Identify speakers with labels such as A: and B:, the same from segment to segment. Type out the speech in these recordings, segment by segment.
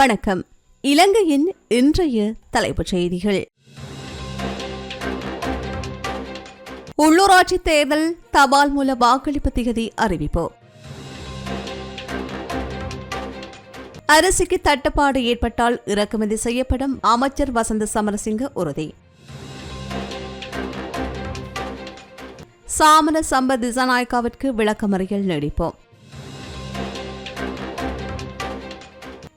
A: வணக்கம். இலங்கையின் இன்றைய தலைப்புச் செய்திகள். உள்ளூராட்சி தேர்தல் தபால் மூல வாக்களிப்பு திகதி அறிவிப்பு. அரிசிக்கு தட்டுப்பாடு ஏற்பட்டால் இறக்குமதி செய்யப்படும் அமைச்சர் வசந்த சமரசிங்க உறுதி. சாமன சம்ப திசாநாயக்காவிற்கு விளக்கமறியல் நீடிப்போம்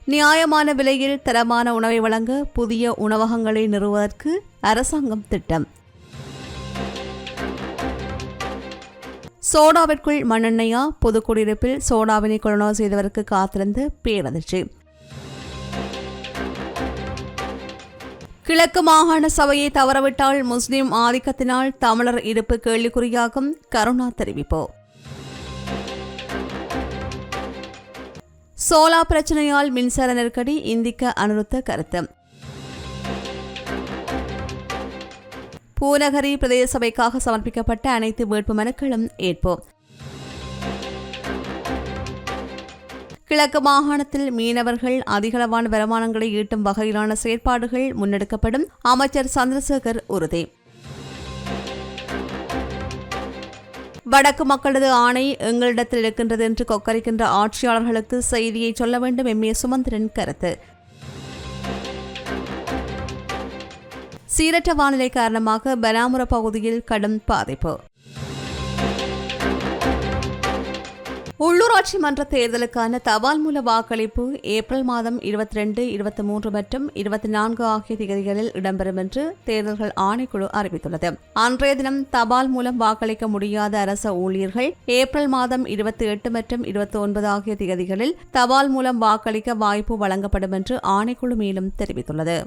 A: நியாயமான விலையில் தரமான உணவை வழங்க புதிய உணவகங்களை நிறுவுவதற்கு அரசாங்கம் திட்டம். சோடாவிற்குள் மண்ணெண்ணெயா? பொதுக்குடியிருப்பில் சோடாவினை கொரோனா செய்தவருக்கு காத்திருந்து பேரதிர்ச்சி. கிழக்கு மாகாண சபையை தவறவிட்டால் முஸ்லிம் ஆதிக்கத்தினால் தமிழர் இருப்பு கேள்விக்குறியாகும் கருணா தெரிவிப்போம் சோலா பிரச்சனையால் மின்சார நெருக்கடி இந்திக்க அனுருத்த கருத்து. பூநகரி பிரதேச சபைக்காக சமர்ப்பிக்கப்பட்ட அனைத்து வேட்பு மனுக்களும் ஏற்போம். கிழக்கு மாகாணத்தில் மீனவர்கள் அதிகளவான வருமானங்களை ஈட்டும் வகையிலான செயற்பாடுகள் முன்னெடுக்கப்படும். அமைச்சர் சந்திரசேகர் உறுதி. வடக்கு மக்களது ஆணை எங்களிடத்தில் இருக்கின்றது என்று கொக்கரிக்கின்ற ஆட்சியாளர்களுக்கு செய்தியை சொல்ல வேண்டும் எம் ஏ சுமந்திரன் கருத்து. சீரற்ற வானிலை காரணமாக பெலாமுர பகுதியில் கடும் பாதிப்பு. உள்ளூராட்சி மன்ற தேர்தலுக்கான தபால் மூல வாக்களிப்பு ஏப்ரல் மாதம் இருபத்தி ரெண்டு இருபத்தி மூன்று மற்றும் இருபத்தி நான்கு ஆகிய திகதிகளில் இடம்பெறும் என்று தேர்தல்கள் ஆணைக்குழு அறிவித்துள்ளது. அன்றைய தினம் தபால் மூலம் வாக்களிக்க முடியாத அரச ஊழியர்கள் ஏப்ரல் மாதம் இருபத்தி எட்டு மற்றும் இருபத்தி ஒன்பது ஆகிய திகதிகளில் தபால் மூலம் வாக்களிக்க வாய்ப்பு வழங்கப்படும் என்று ஆணைக்குழு மேலும் தெரிவித்துள்ளது.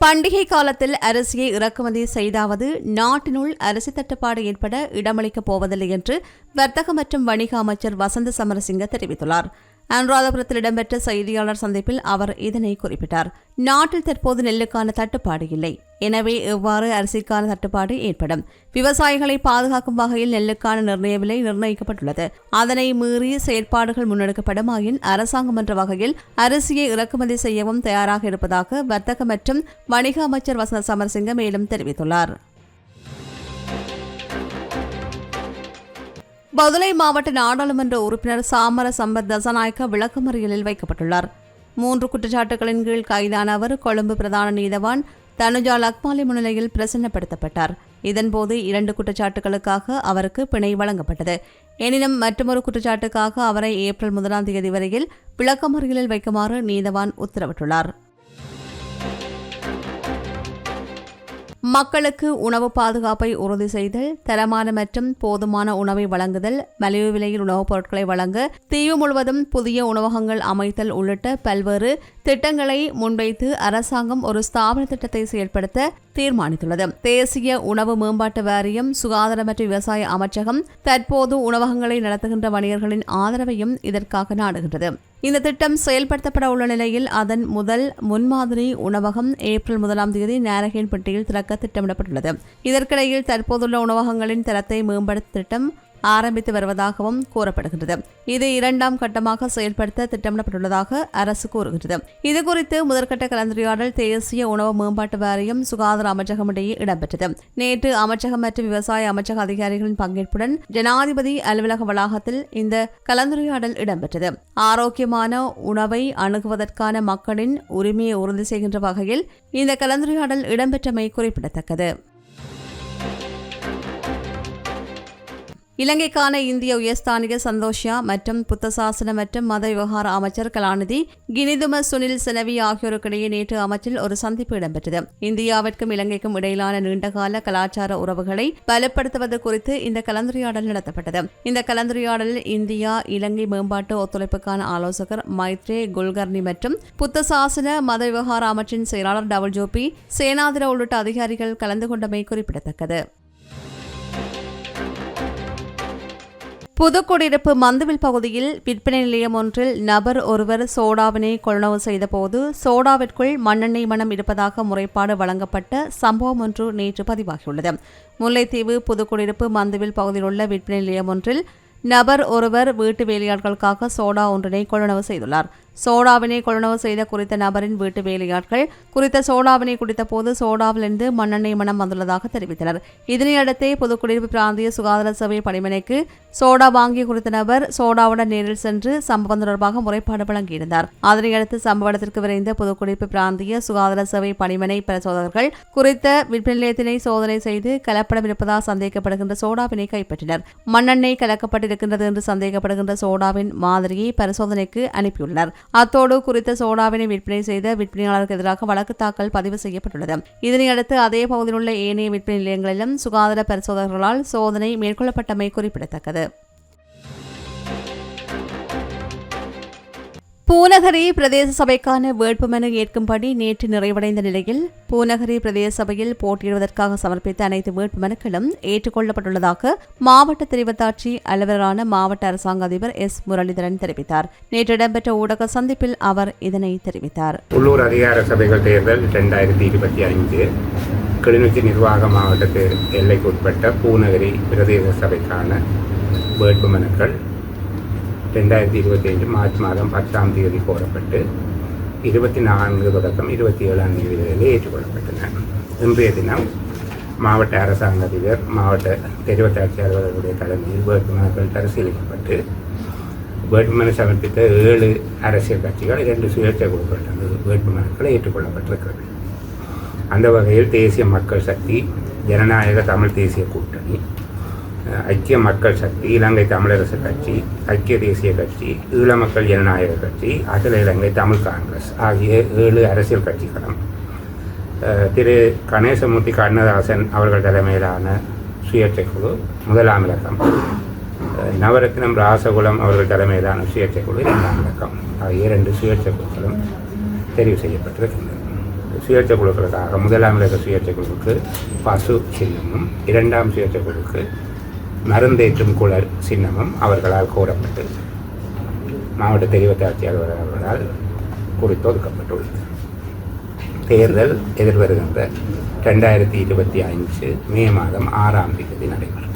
A: பண்டிகை காலத்தில் அரிசியை இறக்குமதி செய்தாவது நாட்டினுள் அரிசி தட்டுப்பாடு ஏற்பட இடமளிக்கப் போவதில்லை என்று வர்த்தக மற்றும் வணிக அமைச்சர் வசந்த சமரசிங்க தெரிவித்துள்ளார். அனுராதபுரத்தில் இடம்பெற்ற செய்தியாளர் சந்திப்பில் அவர் இதனை குறிப்பிட்டார். நாட்டில் தற்போது நெல்லுக்கான தட்டுப்பாடு இல்லை. எனவே இவ்வாறு அரிசிக்கான தட்டுப்பாடு ஏற்படும்? விவசாயிகளை பாதுகாக்கும் வகையில் நெல்லுக்கான நிர்ணய விலை நிர்ணயிக்கப்பட்டுள்ளது. அதனை மீறி செயற்பாடுகள் முன்னெடுக்கப்படுமாயின் அரசாங்கம் என்ற வகையில் அரிசியை இறக்குமதி செய்யவும் தயாராக இருப்பதாக வர்த்தக மற்றும் வணிக அமைச்சர் வசந்த சமரசிங்க மேலும் தெரிவித்துள்ளார். பதுளை மாவட்ட நாடாளுமன்ற உறுப்பினர் சாமர சம்பத் தசநாயக்க விளக்கமறியலில் வைக்கப்பட்டுள்ளார். மூன்று குற்றச்சாட்டுகளின் கீழ் கைதான அவர் கொழும்பு பிரதான நீதவான் தனுஜா லக்மாலி முன்னிலையில் பிரசன்னப்படுத்தப்பட்டார். இதன்போது இரண்டு குற்றச்சாட்டுகளுக்காக அவருக்கு பிணை வழங்கப்பட்டது. எனினும் மற்றொரு குற்றச்சாட்டுக்காக அவரை ஏப்ரல் முதலாம் தேதி வரையில் விளக்கமறியலில் வைக்குமாறு நீதவான் உத்தரவிட்டுள்ளார். மக்களுக்கு உணவு பாதுகாப்பை உறுதி செய்தல் தரமான மற்றும் போதுமான உணவை வழங்குதல் மலிவு விலையில் உணவுப் பொருட்களை வழங்க தீவு முழுவதும் புதிய உணவகங்கள் அமைத்தல் உள்ளிட்ட பல்வேறு திட்டங்களை முன்வைத்து அரசாங்கம் ஒரு ஸ்தாபன திட்டத்தை செயல்படுத்த தீர்மானித்துள்ளது. தேசிய உணவு மேம்பாட்டு வாரியம் சுகாதார மற்றும் விவசாய அமைச்சகம் தற்போது உணவகங்களை நடத்துகின்ற வணிகர்களின் ஆதரவையும் இதற்காக நாடுகின்றது. இந்த திட்டம் செயல்படுத்தப்பட உள்ள நிலையில் அதன் முதல் முன்மாதிரி உணவகம் ஏப்ரல் முதலாம் தேதி நாரகேன்பட்டியில் திறக்க திட்டமிடப்பட்டுள்ளது. இதற்கிடையில் தற்போதுள்ள உணவகங்களின் தரத்தை மேம்படுத்த திட்டம் ஆரம்பித்து வருவதாகவும் கூறப்படுகின்றது. இது இரண்டாம் கட்டமாக செயல்படுத்த திட்டமிடப்பட்டுள்ளதாக அரசு கூறுகின்றது. இதுகுறித்து முதற்கட்ட கலந்துரையாடல் தேசிய உணவு மேம்பாட்டு வாரியம் சுகாதார அமைச்சகம் இடையே இடம்பெற்றது. நேற்று அமைச்சகம் மற்றும் விவசாய அமைச்சக அதிகாரிகளின் பங்கேற்புடன் ஜனாதிபதி அலுவலக வளாகத்தில் இந்த கலந்துரையாடல் இடம்பெற்றது. ஆரோக்கியமான உணவை அணுகுவதற்கான மக்களின் உரிமையை உறுதி செய்கின்ற வகையில் இந்த கலந்துரையாடல் இடம்பெற்றமை குறிப்பிடத்தக்கது. இலங்கைக்கான இந்திய உயர்ஸ்தானிக சந்தோஷியா மற்றும் புத்தசாசன மற்றும் மத விவகார அமைச்சர் கலாநிதி கினிதும சுனில் செனவி ஆகியோருக்கிடையே நேற்று அமைச்சில் ஒரு சந்திப்பு இடம்பெற்றது. இந்தியாவிற்கும் இலங்கைக்கும் இடையிலான நீண்டகால கலாச்சார உறவுகளை பலப்படுத்துவது குறித்து இந்த கலந்துரையாடல் நடத்தப்பட்டது. இந்த கலந்துரையாடலில் இந்தியா இலங்கை மேம்பாட்டு ஒத்துழைப்புக்கான ஆலோசகர் மைத்ரே குல்கர்னி மற்றும் புத்தசாசன மத விவகார அமைச்சின் செயலாளர் டபுள் ஜோபி சேனாதிர உள்ளிட்ட அதிகாரிகள் கலந்து கொண்டமை குறிப்பிடத்தக்கது. புதுக்குடியிருப்பு மந்துவில் பகுதியில் விற்பனை நிலையம் ஒன்றில் நபர் ஒருவர் சோடாவினை கொள்ளுணவு செய்தபோது சோடாவிற்குள் மண்ணெண்ணெய் மனம் இருப்பதாக முறைப்பாடு வழங்கப்பட்ட சம்பவம் ஒன்று நேற்று பதிவாகியுள்ளது. முல்லைத்தீவு புதுக்குடியிருப்பு மந்துவில் பகுதியில் உள்ள விற்பனை நிலையம் ஒன்றில் நபர் ஒருவர் வீட்டு வேலையாட்களுக்காக சோடா ஒன்றினை கொள்ளனவு செய்துள்ளார். சோடாவினை கொள்வனவு செய்த குறித்த நபரின் வீட்டு வேலையாட்கள் குறித்த சோடாவினை குடித்தபோது சோடாவிலிருந்து மண்ணெண்ணெய் மனம் வந்துள்ளதாக தெரிவித்தனர். இதனையடுத்தே புதுக்குடியிருப்பு பிராந்திய சுகாதார சேவை பணிமனைக்கு சோடா வாங்கிய குறித்த நபர் சோடாவுடன் நேரில் சென்று சம்பவம் தொடர்பாக முறைப்பாடு வழங்கியிருந்தார். அதனையடுத்து சம்பவ இடத்திற்கு விரைந்த புதுக்குடியிருப்பு பிராந்திய சுகாதார சேவை பணிமனை பரிசோதகர்கள் குறித்த விற்பனை நிலையத்தினை சோதனை செய்து கலப்படம் இருப்பதாக சந்தேகப்படுகின்ற சோடாவினை கைப்பற்றினர். மண்ணெண்ணெய் கலக்கப்பட்டிருக்கின்றது என்று சந்தேகப்படுகின்ற சோடாவின் மாதிரியை பரிசோதனைக்கு அனுப்பியுள்ளனர். அத்தோடு குறித்த சோடாவினை விற்பனை செய்த விற்பனையாளருக்கு எதிராக வழக்கு தாக்கல் பதிவு செய்யப்பட்டுள்ளது. இதனையடுத்து அதே பகுதியில் உள்ள ஏனைய விற்பனை நிலையங்களிலும் சுகாதார பரிசோதகர்களால் சோதனை மேற்கொள்ளப்பட்டமை குறிப்பிடத்தக்கது. பூநகரி பிரதேச சபைக்கான வேட்புமனு ஏற்கும்படி நேற்று நிறைவடைந்த நிலையில் பூநகரி பிரதேச சபையில் போட்டியிடுவதற்காக சமர்ப்பித்த அனைத்து வேட்புமனுக்களும் ஏற்றுக்கொள்ளப்பட்டுள்ளதாக மாவட்ட தெரிவத்தாட்சி அலுவலரான மாவட்ட அரசாங்க அதிபர் எஸ் முரளிதரன் தெரிவித்தார். நேற்று இடம்பெற்ற ஊடக சந்திப்பில் அவர் இதனை தெரிவித்தார்.
B: உள்ளூர் அதிகார சபைகள் தேர்தல் இரண்டாயிரத்தி இருபத்தி ஐந்து கிளிநொச்சி நிர்வாக மாவட்டத்தில் எல்லைக்குட்பட்ட பூநகரி பிரதேச சபைக்கான வேட்புமனுக்கள் ரெண்டாயிரத்தி இருபத்தி ஐந்து மார்ச் மாதம் பத்தாம் தேதி கோரப்பட்டு இருபத்தி நான்கு தொடக்கம் இருபத்தி ஏழாம் தேதி வரையில் ஏற்றுக்கொள்ளப்பட்டன. இன்றைய தினம் மாவட்ட அரசாங்க அதிபர் மாவட்ட தெரிவத்தாட்சி அலுவலர்களுடைய தலைமையில் வேட்புமனுக்கள் பரிசீலிக்கப்பட்டு வேட்புமனு சமர்ப்பித்த ஏழு அரசியல் கட்சிகள் இரண்டு சுயேட்சை குழுக்கள் வேட்புமனுக்கள் ஏற்றுக்கொள்ளப்பட்டிருக்கிறது. அந்த வகையில் தேசிய மக்கள் சக்தி ஜனநாயக தமிழ் தேசிய கூட்டணி ஐக்கிய மக்கள் சக்தி இலங்கை தமிழரசு கட்சி ஐக்கிய தேசிய கட்சி ஈழ மக்கள் ஜனநாயக கட்சி அகில இலங்கை தமிழ் காங்கிரஸ் ஆகிய ஏழு அரசியல் கட்சிகளும். திரு. கணேசமூர்த்தி கண்ணதாசன் அவர்கள் தலைமையிலான சுயேட்சை குழு முதலாம் இலக்கம் நவரத்னம் ராசகுலம் அவர்கள் தலைமையிலான சுயேட்சை குழு இரண்டாம் இலக்கம் ஆகிய இரண்டு சுயேட்சை குழுக்களும் தெரிவு செய்யப்பட்டிருக்கின்றன. சுயேட்சை குழுக்களுக்காக முதலாம் இலக்க சுயேட்சை குழுவுக்கு பசு சின்னமும் இரண்டாம் சுயேட்சை குழுவுக்கு மருந்தேற்றும் குழல் சின்னமும் அவர்களால் கோரப்பட்டு மாவட்ட தெரிவத்தாட்சி அலுவலர் அவர்களால் குறித்து ஒதுக்கப்பட்டுள்ளது தேர்தல் எதிர்வருகின்ற ரெண்டாயிரத்தி இருபத்தி அஞ்சு மே மாதம் ஆறாம் தேதி நடைபெறும்.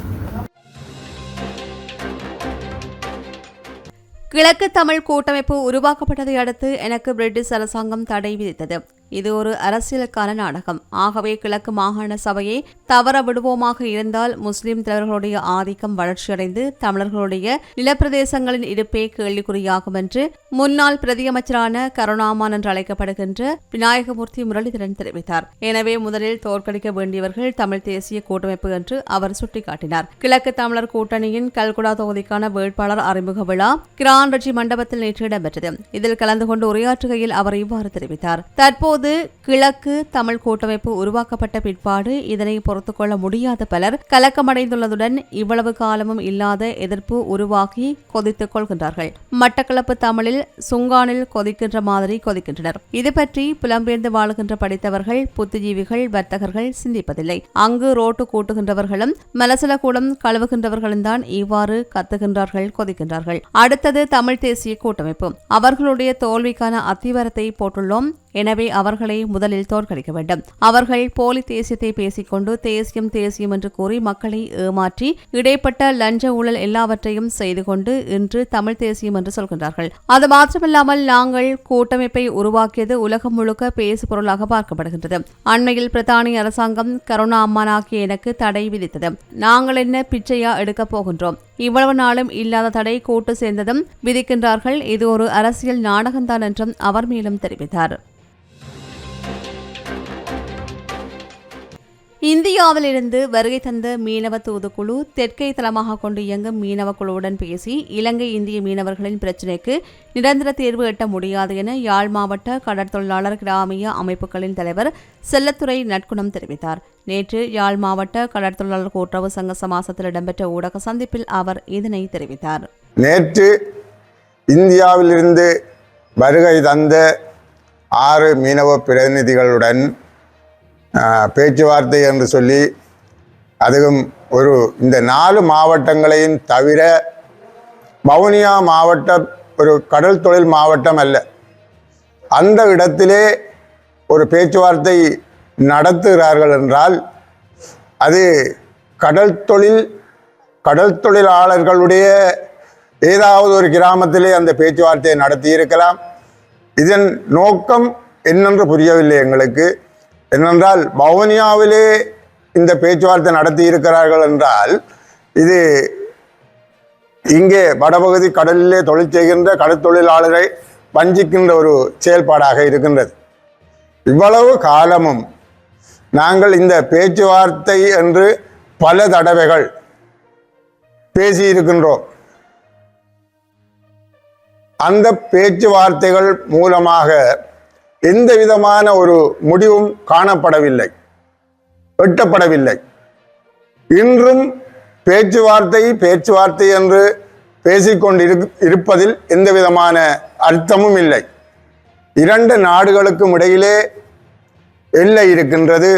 A: கிழக்கு தமிழ் கூட்டமைப்பு உருவாக்கப்பட்டதை அடுத்து எனக்கு பிரிட்டிஷ் அரசாங்கம் தடை விதித்தது. இது ஒரு அரசியலுக்கான நாடகம். ஆகவே கிழக்கு மாகாண சபையை தவற விடுவோமாக இருந்தால் முஸ்லிம் தலைவர்களுடைய ஆதிக்கம் வளர்ச்சியடைந்து தமிழர்களுடைய நிலப்பிரதேசங்களின் இருப்பே கேள்விக்குறியாகும் என்று முன்னாள் பிரதியமைச்சரான கருணாமான் என்று அழைக்கப்படுகின்ற விநாயகமூர்த்தி முரளிதரன் தெரிவித்தார். எனவே முதலில் தோற்கடிக்க வேண்டியவர்கள் தமிழ் தேசிய கூட்டமைப்பு என்று அவர் சுட்டிக்காட்டினார். கிழக்கு தமிழர் கூட்டணியின் கல்குடா தொகுதிக்கான வேட்பாளர் அறிமுக விழா கிரான் ரஜி மண்டபத்தில் நேற்று இடம்பெற்றது. இதில் கலந்து கொண்டு உரையாற்றுகையில் அவர் இவ்வாறு தெரிவித்தார். தற்போது கிழக்கு தமிழ் கூட்டமைப்பு உருவாக்கப்பட்ட பிற்பாடு இதனை பொறுத்து கொள்ள முடியாத பலர் கலக்கமடைந்துள்ளதுடன் இவ்வளவு காலமும் இல்லாத எதிர்ப்பு உருவாக்கி கொதித்துக் கொள்கின்றார்கள். மட்டக்களப்பு தமிழில் சுங்கானில் கொதிக்கின்ற மாதிரி கொதிக்கின்றனர். இது பற்றி புலம்பெயர்ந்து வாழுகின்ற படித்தவர்கள் புத்திஜீவிகள் வர்த்தகர்கள் சிந்திப்பதில்லை. அங்கு ரோட்டு கூட்டுகின்றவர்களும் மலசல கூடம் கழுவுகின்றவர்களும் தான் இவ்வாறு கத்துகின்றார்கள் கொதிக்கின்றார்கள். அடுத்தது தமிழ் தேசிய கூட்டமைப்பு. அவர்களுடைய தோல்விக்கான அத்திவரத்தை போட்டுள்ளோம். எனவே அவர்களை முதலில் தோற்கடிக்க வேண்டும். அவர்கள் போலி தேசியத்தை பேசிக்கொண்டு தேசியம் தேசியம் என்று கூறி மக்களை ஏமாற்றி இடைப்பட்ட லஞ்ச ஊழல் எல்லாவற்றையும் செய்து கொண்டு இன்று தமிழ் தேசியம் என்று சொல்கின்றார்கள். அது மாத்திரமில்லாமல் நாங்கள் கூட்டமைப்பை உருவாக்கியது உலகம் முழுக்க பேசு பொருளாக பார்க்கப்படுகின்றது. அண்மையில் பிரித்தானிய அரசாங்கம் கருணா அம்மானாக்கிய எனக்கு தடை விதித்தது. நாங்கள் என்ன பிச்சையா எடுக்கப் போகின்றோம்? இவ்வளவு நாளும் இல்லாத தடை கூட்டு சேர்ந்ததும் விதிக்கின்றார்கள். இது ஒரு அரசியல் நாடகம்தான் என்றும் அவர் மேலும் தெரிவித்தார். இந்தியாவிலிருந்து வருகை தந்த மீனவ தூதுக்குழு தெற்கை தளமாக கொண்டு இயங்கும் மீனவ குழுவுடன் பேசி இலங்கை இந்திய மீனவர்களின் பிரச்சினைக்கு நிரந்தர தீர்வு எட்ட முடியாது என யாழ் மாவட்ட கடற்தொழிலாளர் கிராமிய அமைப்புகளின் தலைவர் செல்லத்துறை நட்குணம் தெரிவித்தார். நேற்று யாழ் மாவட்ட கடற்தொழிலாளர் கூட்டுறவு சங்க சமாசத்தில் இடம்பெற்ற ஊடக சந்திப்பில் அவர் இதனை தெரிவித்தார்.
C: நேற்று இந்தியாவிலிருந்து வருகை தந்த ஆறு மீனவ பிரதிநிதிகளுடன் பேச்சுவார்த்தை என்று சொல்லி அதுவும் ஒரு இந்த நாலு மாவட்டங்களையும் தவிர வவுனியா மாவட்டம் ஒரு கடல் தொழில் மாவட்டம் அல்ல. அந்த இடத்திலே ஒரு பேச்சுவார்த்தை நடத்துகிறார்கள் என்றால் அது கடல் தொழில் கடல் தொழிலாளர்களுடைய ஏதாவது ஒரு கிராமத்திலே அந்த பேச்சுவார்த்தையை நடத்தி இருக்கலாம் இதன் நோக்கம் என்னென்று புரியவில்லை எங்களுக்கு. என்னென்றால் வவுனியாவிலே இந்த பேச்சுவார்த்தை நடத்தி இருக்கிறார்கள் என்றால் இது இங்கே வடபகுதி கடலிலே தொழில் செய்கின்ற கடற்தொழிலாளரை வஞ்சிக்கின்ற ஒரு செயல்பாடாக இருக்கின்றது. இவ்வளவு காலமும் நாங்கள் இந்த பேச்சுவார்த்தை என்று பல தடவைகள் பேசியிருக்கின்றோம். அந்த பேச்சுவார்த்தைகள் மூலமாக எந்த விதமான ஒரு முடிவும் காணப்படவில்லை. எட்டப்படவில்லை இன்றும் பேச்சுவார்த்தை பேச்சுவார்த்தை என்று பேசிக்கொண்டு இருப்பதில் எந்த விதமான அர்த்தமும் இல்லை. இரண்டு நாடுகளுக்கும் இடையிலே எல்லை இருக்கின்றது.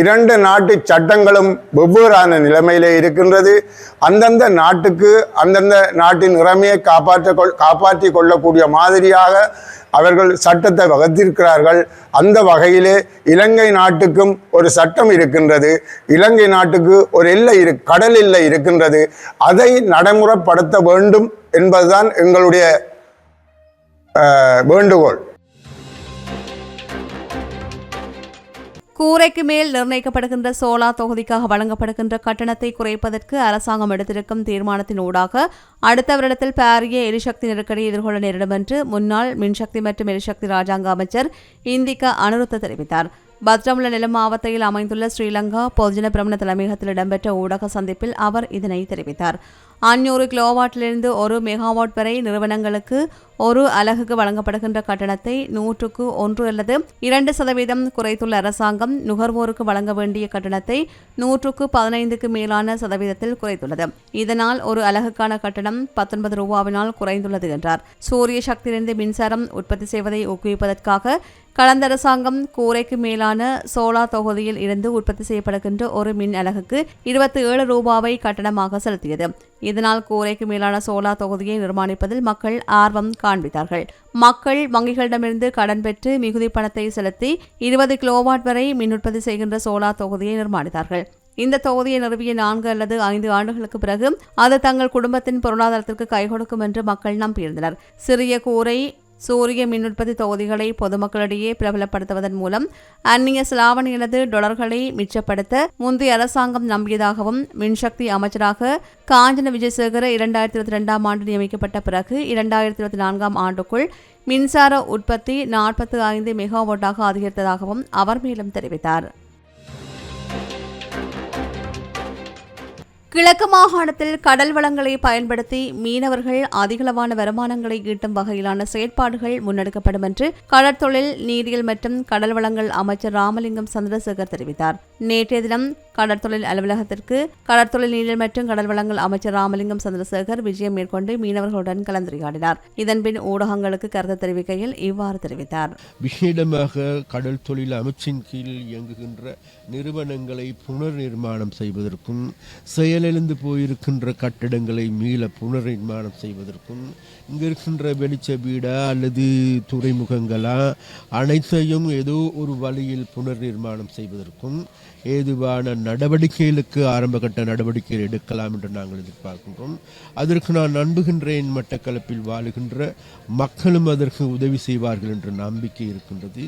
C: இரண்டு நாட்டு சட்டங்களும் வெவ்வேறான நிலைமையிலே இருக்கின்றது. அந்தந்த நாட்டுக்கு அந்தந்த நாட்டின் இறமையை காப்பாற்ற கொள் காப்பாற்றி கொள்ளக்கூடிய மாதிரியாக அவர்கள் சட்டத்தை வகுத்திருக்கிறார்கள். அந்த வகையிலே இலங்கை நாட்டுக்கும் ஒரு சட்டம் இருக்கின்றது. இலங்கை நாட்டுக்கு ஒரு எல்லை இரு கடல் எல்லை இருக்கின்றது. அதை நடைமுறைப்படுத்த வேண்டும் என்பதுதான் எங்களுடைய வேண்டுகோள்.
A: கூரைக்கு மேல் நிர்ணயிக்கப்படுகின்ற சோலா தொகுதிக்காக வழங்கப்படுகின்ற கட்டணத்தை குறைப்பதற்கு அரசாங்கம் எடுத்திருக்கும் தீர்மானத்தின் ஊடாக அடுத்த வருடத்தில் பாரிய எரிசக்தி நெருக்கடியை எதிர்கொள்ள நேரிடும் என்று முன்னாள் மின்சக்தி மற்றும் எரிசக்தி ராஜாங்க அமைச்சர் இந்திகா அனுருத்த தெரிவித்தார். பத்ரமுல நிலம் மாவட்டத்தில் அமைந்துள்ள ஸ்ரீலங்கா பொதுஜன பிரமண தலைமையகத்தில் இடம்பெற்ற ஊடக சந்திப்பில் அவர் இதனை தெரிவித்தார். அஞ்சூறு கிலோவாட்டிலிருந்து ஒரு மெகாவாட் வரை நிறுவனங்களுக்கு ஒரு அலகுக்கு வழங்கப்படுகின்ற கட்டணத்தை நூற்றுக்கு ஒன்று அல்லது இரண்டு சதவீதம் குறைத்துள்ள அரசாங்கம் நுகர்வோருக்கு வழங்க வேண்டிய கட்டணத்தை நூற்றுக்கு பதினைந்துக்கு மேலான சதவீதத்தில் குறைத்துள்ளது. இதனால் ஒரு அலகுக்கான கட்டணம் பத்தொன்பது ரூபாவினால் குறைந்துள்ளது என்றார். சூரிய சக்தியிலிருந்து மின்சாரம் உற்பத்தி செய்வதை ஊக்குவிப்பதற்காக கடந்த அரசாங்கம் கூரைக்கு மேலான சோலா தொகுதியில் இருந்து உற்பத்தி செய்யப்படுகின்ற ஒரு மின் அலகுக்கு இருபத்தி ஏழு ரூபாவை கட்டணமாக செலுத்தியது. இதனால் கூரைக்கு மேலான சோலா தொகுதியை நிர்மாணிப்பதில் மக்கள் ஆர்வம் காண்பித்தார்கள். மக்கள் வங்கிகளிடமிருந்து கடன் பெற்று மிகுதி பணத்தை செலுத்தி இருபது கிலோவாட் வரை மின் உற்பத்தி செய்கின்ற சோலா தொகுதியை நிர்மாணித்தார்கள். இந்த தொகுதியை நிறுவிய நான்கு அல்லது ஐந்து ஆண்டுகளுக்கு பிறகு அது தங்கள் குடும்பத்தின் பொருளாதாரத்திற்கு கை கொடுக்கும் என்று மக்கள் நம்பியிருந்தனர். சிறிய கூரை சூரிய மின் உற்பத்தி தொகுதிகளை பொதுமக்களிடையே பிரபலப்படுத்துவதன் மூலம் அந்நிய செலாவணியினது டொலர்களை மிச்சப்படுத்த முந்தைய அரசாங்கம் நம்பியதாகவும் மின்சக்தி அமைச்சராக காஞ்சன விஜயசேகர இரண்டாயிரத்தி இருபத்தி ரெண்டாம் ஆண்டு நியமிக்கப்பட்ட பிறகு இரண்டாயிரத்தி இருபத்தி நான்காம் ஆண்டுக்குள் மின்சார உற்பத்தி நாற்பத்தி ஐந்து மெகாவாட்டாக அதிகரித்ததாகவும் அவர் மேலும் தெரிவித்தார். கிழக்கு மாகாணத்தில் கடல் வளங்களை பயன்படுத்தி மீனவர்கள் அதிகளவான வருமானங்களை ஈட்டும் வகையிலான செயற்பாடுகள் முன்னெடுக்கப்படும் என்று கடற்தொழில் நீரியல் மற்றும் கடல் வளங்கள் அமைச்சர் ராமலிங்கம் சந்திரசேகர் தெரிவித்தார். நேற்றைய தினம் கடற்தொழில் அலுவலகத்திற்கு கடற்தொழில் நீரியல் மற்றும் கடல் வளங்கள் அமைச்சர் ராமலிங்கம் சந்திரசேகர் விஜயம் மேற்கொண்டு மீனவர்களுடன் கலந்துரையாடினார். இதன்பின் ஊடகங்களுக்கு கருத்து தெரிவிக்கையில் இவ்வாறு தெரிவித்தார்.
D: விசேடமாக கடல் தொழில் அமைச்சின் கீழ் இயங்குகின்ற நிறுவனங்களை புனர் நிர்மாணம் செய்வதற்கும் செயலிழந்து போயிருக்கின்ற கட்டிடங்களை மீள புனர் நிர்மாணம் செய்வதற்கும் இங்கே இருக்கின்ற வெளிச்ச வீடா அல்லது துறைமுகங்களா அனைத்தையும் ஏதோ ஒரு வழியில் புனர் நிர்மாணம் செய்வதற்கும் ஏதுவான நடவடிக்கைகளுக்கு ஆரம்பகட்ட நடவடிக்கைகள் எடுக்கலாம் என்று நாங்கள் எதிர்பார்க்கின்றோம். அதற்கு நான் நம்புகின்றேன் மட்டக்களப்பில் வாழுகின்ற மக்களும் அதற்கு உதவி செய்வார்கள் என்ற நம்பிக்கை இருக்கின்றது.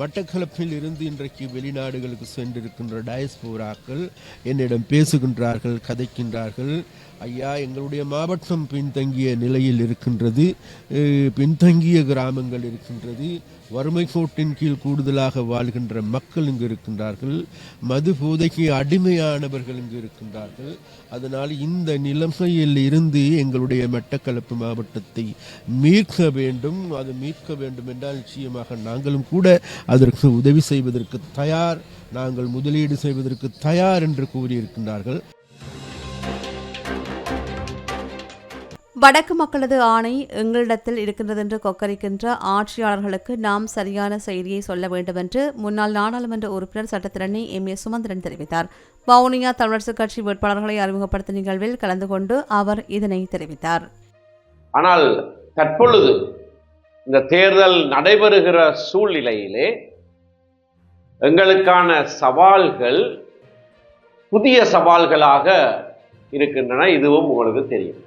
D: மட்டக்களப்பில் இருந்து இன்றைக்கு வெளிநாடுகளுக்கு சென்றிருக்கின்ற டயஸ்போராக்கள் என்னிடம் பேசுகின்றார்கள் கதைக்கின்றார்கள் ஐயா எங்களுடைய மாவட்டம் பின்தங்கிய நிலையில் இருக்கின்றது. பின்தங்கிய கிராமங்கள் இருக்கின்றது. வறுமை கோட்டின் கீழ் கூடுதலாக வாழ்கின்ற மக்கள் இங்கு இருக்கின்றார்கள். மது போதைக்கு அடிமையானவர்கள் இங்கு இருக்கின்றார்கள். அதனால் இந்த நிலைமையில் இருந்து எங்களுடைய மட்டக்களப்பு மாவட்டத்தை மீட்க வேண்டும். அது மீட்க வேண்டும் என்றால் நிச்சயமாக நாங்களும் கூட அதற்கு உதவி செய்வதற்கு தயார். நாங்கள் முதலீடு செய்வதற்கு தயார் என்று கூறியிருக்கின்றார்கள்.
A: வடக்கு மக்களது ஆணை எங்களிடத்தில் இருக்கின்றது என்று கொக்கரிக்கின்ற ஆட்சியாளர்களுக்கு நாம் சரியான செய்தியை சொல்ல வேண்டும் என்று முன்னாள் நாடாளுமன்ற உறுப்பினர் சட்டத்திரணி எம். ஏ. சுமந்திரன் தெரிவித்தார். வவுனியா தமிழரசுக் கட்சி வேட்பாளர்களை அறிமுகப்படுத்தும் நிகழ்வில் கலந்து கொண்டு அவர் இதனை தெரிவித்தார்.
E: ஆனால் தற்பொழுது இந்த தேர்தல் நடைபெறுகிற சூழ்நிலையிலே எங்களுக்கான சவால்கள் புதிய சவால்களாக இருக்கின்றன. இதுவும் உங்களுக்கு தெரியும்.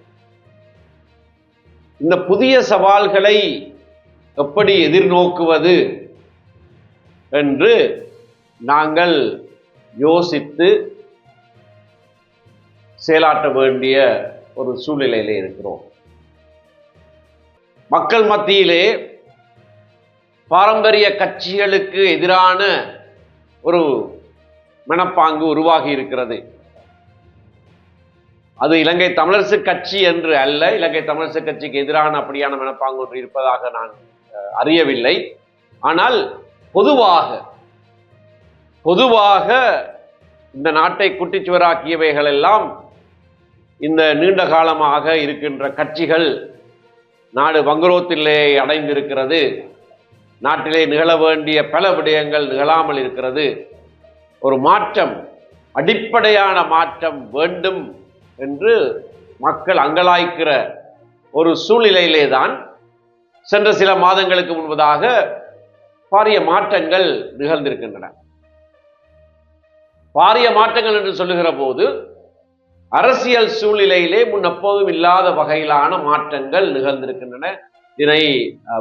E: இந்த புதிய சவால்களை எப்படி எதிர்நோக்குவது என்று நாங்கள் யோசித்து செயலாற்ற வேண்டிய ஒரு சூழ்நிலையிலே இருக்கிறோம். மக்கள் மத்தியிலே பாரம்பரிய கட்சிகளுக்கு எதிரான ஒரு மனப்பாங்கு உருவாகி இருக்கிறது. அது இலங்கை தமிழரசு கட்சி என்று அல்ல. இலங்கை தமிழரசு கட்சிக்கு எதிரான அப்படியான மனப்பாங்கு ஒன்று இருப்பதாக நான் அறியவில்லை. ஆனால் பொதுவாக பொதுவாக இந்த நாட்டை குட்டிச்சுவராக்கியவைகள் எல்லாம் இந்த நீண்ட காலமாக இருக்கின்ற கட்சிகள் நாடு வங்குரோத்திலே அடைந்திருக்கிறது. நாட்டிலே நிகழ வேண்டிய பல விடயங்கள் நிகழாமல் இருக்கிறது. ஒரு மாற்றம் அடிப்படையான மாற்றம் வேண்டும் என்று மக்கள் அங்கலாய்க்கிற ஒரு சூழ்நிலையிலே தான் சென்ற சில மாதங்களுக்கு முன்பதாக பாரிய மாற்றங்கள் நிகழ்ந்திருக்கின்றன. பாரிய மாற்றங்கள் என்று சொல்லுகிற போது அரசியல் சூழ்நிலையிலே முன் எப்போதும் இல்லாத வகையிலான மாற்றங்கள் நிகழ்ந்திருக்கின்றன. இதனை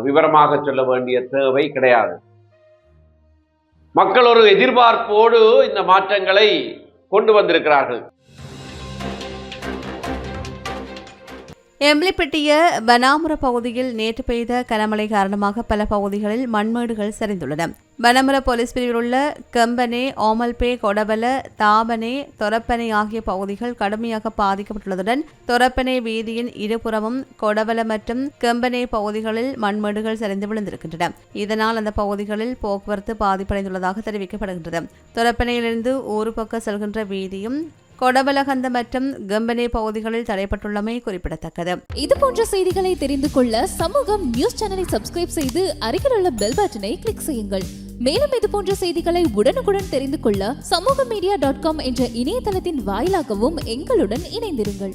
E: விவரமாக சொல்ல வேண்டிய தேவை கிடையாது. மக்கள் ஒரு எதிர்பார்ப்போடு இந்த மாற்றங்களை கொண்டு வந்திருக்கிறார்கள்.
A: எம்லிப்பட்டிய பனாமுர பகுதியில் நேற்று பெய்த கனமழை காரணமாக பல பகுதிகளில் மண்மேடுகள் சரிந்துள்ளன. பனமர போலீஸ் பிரிவில் உள்ள கம்பனே ஓமல்பே கொடவல தாபனே தொரப்பனை ஆகிய பகுதிகள் கடுமையாக பாதிக்கப்பட்டுள்ளதுடன் தொரப்பனை வீதியின் இருபுறமும் கொடவல மற்றும் கெம்பனே பகுதிகளில் மண்மேடுகள் சரிந்து விழுந்திருக்கின்றன. இதனால் அந்த பகுதிகளில் போக்குவரத்து பாதிப்படைந்துள்ளதாக தெரிவிக்கப்படுகின்றது. தொரப்பனையிலிருந்து ஊரு பக்கம் செல்கின்ற வீதியும் கொடவலகந்த மற்றும் கம்பனே பகுதிகளில் தடைப்பட்டுள்ளமை குறிப்பிடத்தக்கது.
F: இது போன்ற செய்திகளை தெரிந்து கொள்ள சமூகம் நியூஸ் சேனலை சப்ஸ்கிரைப் செய்து அருகில் உள்ள பெல் பட்டனை கிளிக் செய்யுங்கள். மேலும் இது போன்ற செய்திகளை உடனுக்குடன் தெரிந்து கொள்ள சமூக மீடியா டாட் காம் என்ற இணையதளத்தின் வாயிலாகவும் எங்களுடன் இணைந்திருங்கள்.